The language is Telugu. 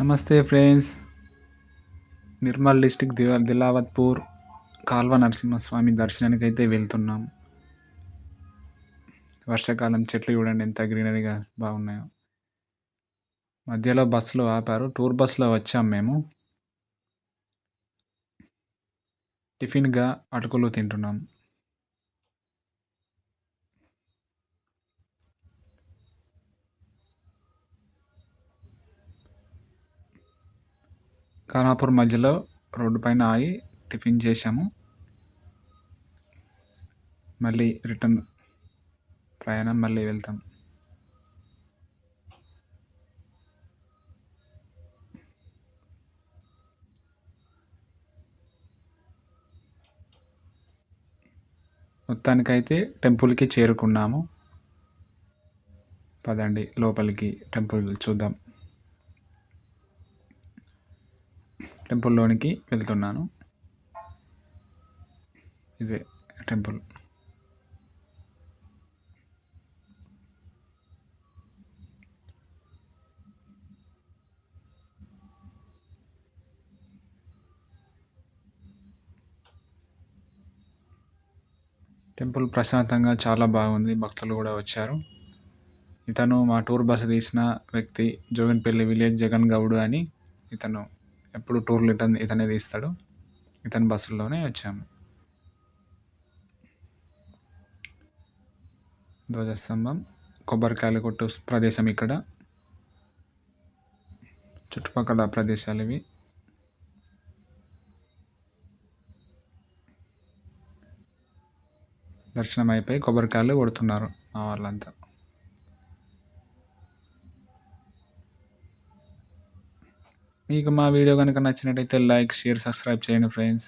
నమస్తే ఫ్రెండ్స్. నిర్మల్ డిస్టిక్ దివా దిలావత్పూర్ కాల్వ నరసింహస్వామి దర్శనానికి అయితే వెళ్తున్నాం. వర్షాకాలం చెట్లు చూడండి ఎంత గ్రీనరీగా బాగున్నాయో. మధ్యలో బస్సులో ఆపారు. టూర్ బస్సులో వచ్చాం మేము. టిఫిన్గా అటుకులు తింటున్నాం. ఖానాపూర్ మధ్యలో రోడ్డు పైన ఆగి టిఫిన్ చేసాము మళ్ళీ రిటర్న్ ప్రయాణం మళ్ళీ వెళ్తాం. మొత్తానికైతే టెంపుల్కి చేరుకున్నాము. పదండి లోపలికి టెంపుల్ చూద్దాం. టెంపుల్లోనికి వెళ్తున్నాను. ఇదే టెంపుల్. టెంపుల్ ప్రశాంతంగా చాలా బాగుంది. భక్తులు కూడా వచ్చారు. ఇతను మా టూర్ బస్సు తీసిన వ్యక్తి జోగిన్పల్లి విలేజ్ జగన్ గౌడ్ అని ఇతను ఎప్పుడు టూర్లు ఇతను ఇతనే తీస్తాడు. ఇతని బస్సుల్లోనే వచ్చాము. ధ్వజస్తంభం కొబ్బరికాయలు కొట్టు ప్రదేశం ఇక్కడ. చుట్టుపక్కల ప్రదేశాలు ఇవి. దర్శనం అయిపోయి కొబ్బరికాయలు కొడుతున్నారు మా వాళ్ళంతా. మీకు మా వీడియో కనుక నచ్చినట్టయితే లైక్ షేర్ సబ్స్క్రైబ్ చేయండి ఫ్రెండ్స్.